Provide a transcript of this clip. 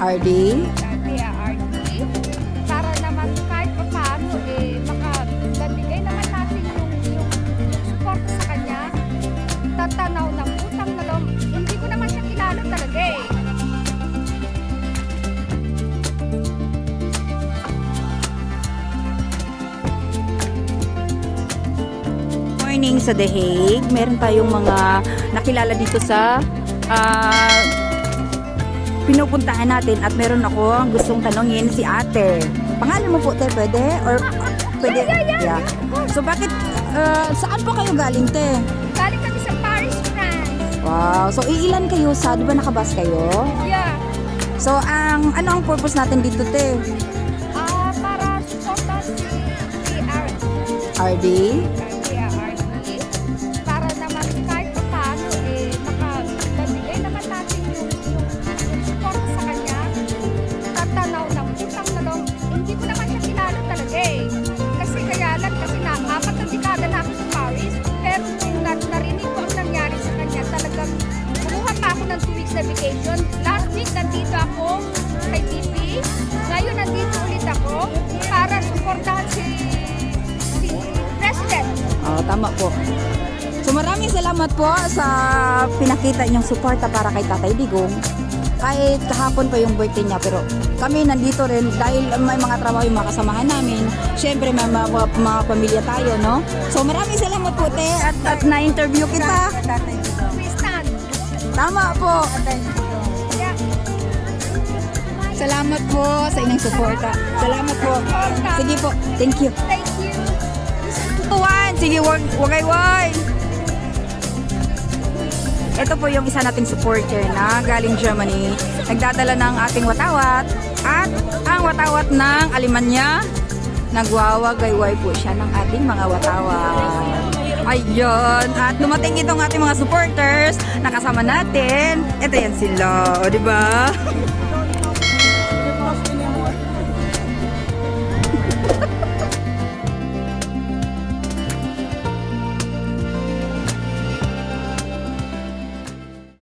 RD? PRRT para naman kahit pa paano eh makabigay naman natin yung, yung, yung support sa kanya tatanaw ng utang na loob hindi ko naman siya kilala talaga eh Morning sa The Hague. Meron tayong mga nakilala dito sa ah, pinupuntahan natin at meron ako ang gustong tanongin si ate. Pangalan mo po, te, pwede? Or pwede? Yeah. So bakit, ah, saan po kayo galing, te? galing kami sa Paris, France Wow. So iilan kayo sa, di ba nakabas kayo? yeah So ang, ano ang purpose natin dito, te? ah para supportan si PRRT RD? Ako ng 2 weeks na vacation last week nandito ako kay BP ngayon nandito ulit ako para supportahan si si President Oh, tama po. So maraming salamat po sa pinakita niyong suporta para kay Tatay Digong. Kahit kahapon pa yung birthday niya pero kami nandito rin dahil may mga trabaho yung mga kasamahan namin. Siyempre may mga, mga, mga pamilya tayo, no? So maraming salamat po, te, at, at na-interview kita. Tristan Tama po. Salamat po sa inyong suporta. Salamat po. Sige po. Thank you. thank you One, sige, wag, wagay, wag. Ito po yung isa nating supporter na galing Germany. Nagdadala ng ating watawat at ang watawat ng Alemanya. Nagwawagayway po siya ng ating mga watawat. Ayun. At dumating itong ating mga supporters. Nakasama natin. Ito yan sila. O, di ba?